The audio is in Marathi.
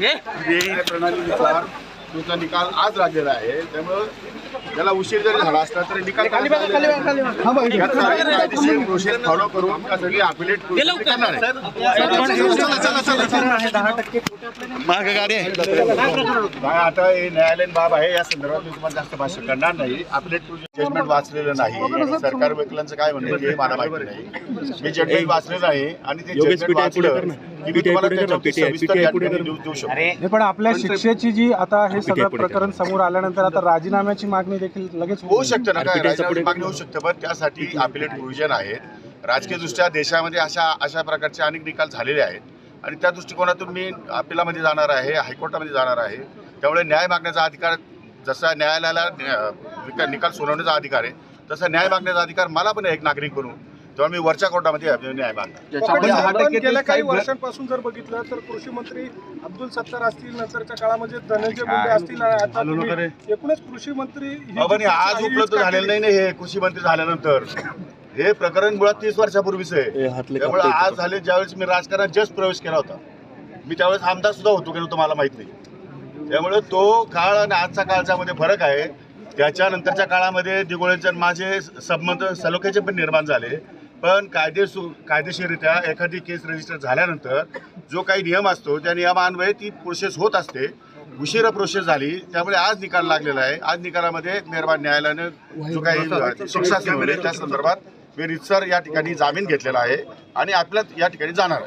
प्रणालीनुसार तुमचा निकाल आज लागलेला आहे. त्यामुळं त्याला उशीर जरी झाला असला तरी निकाल याचा कायदेशीर प्रोसेस फॉलो करून अपिलेट करणार आहे. काय आता हे न्यायालयीन बाब आहे या संदर्भात मी तुम्हाला जास्त भाष्य करणार नाही. अपिलेट जजमेंट वाचलेलं नाही. सरकार वकिलांचं काय म्हणणं हे मला माहिती नाही. मी जजमेंट वाचलेलं आहे आणि ते जजमेंट वाचलं की मी तुम्हाला देऊ शकतो. पण आपल्या शिक्षेची जी आता हे सगळं प्रकरण समोर आल्यानंतर आता राजीनाम्याची मागणी देखील लगेच होऊ शकतं ना काय? मागणी होऊ शकतं पण त्यासाठी अपिलेट प्रोव्हिजन आहेत. राजकीय दृष्ट्या देशामध्ये अशा अशा प्रकारचे अनेक निकाल झालेले आहेत. आणि त्या दृष्टिकोनातून मी अपिलामध्ये जाणार आहे हायकोर्टामध्ये जाणार आहे. त्यामुळे न्याय मागण्याचा अधिकार जसा न्यायालयाला न्या- निका- निकाल सोडवण्याचा अधिकार आहे तसा न्याय मागण्याचा अधिकार मला पण आहे एक नागरिक म्हणून तेव्हा मी वरच्या कोर्टामध्ये न्याय मागणार. गेल्या काही वर्षांपासून जर बघितलं तर कृषी मंत्री अब्दुल सत्तार असतील नंतरच्या काळामध्ये धनंजय मुंडे असतील एकूणच कृषी मंत्री आज उपलब्ध झालेलं नाही ना हे कृषी मंत्री झाल्यानंतर. हे प्रकरण मुळात तीस वर्षापूर्वीच आहे. त्यामुळे आज झाले ज्यावेळेस मी राजकारणात जस्ट प्रवेश केला होता. मी त्यावेळेस आमदार सुद्धा होतो की मला माहीत नाही. त्यामुळे तो काळ आणि आजचा काळच्या मध्ये फरक आहे. त्याच्यानंतरच्या काळामध्ये दिगोळेचे आणि माझे संबंध सलोख्याचे पण निर्माण झाले. पण कायदेसू कायदेशीररित्या एखादी केस रजिस्टर झाल्यानंतर जो काही नियम असतो त्या नियमान्वये ती प्रोसेस होत असते. उशिरा प्रोसेस झाली. त्यामुळे आज निकाल लागलेला आहे. आज निकालामध्ये मेहरबान न्यायालयानं जो काही शिक्षा त्या संदर्भात मी रितसर या ठिकाणी जामीन घेतलेला आहे आणि आपल्यात या ठिकाणी जाणार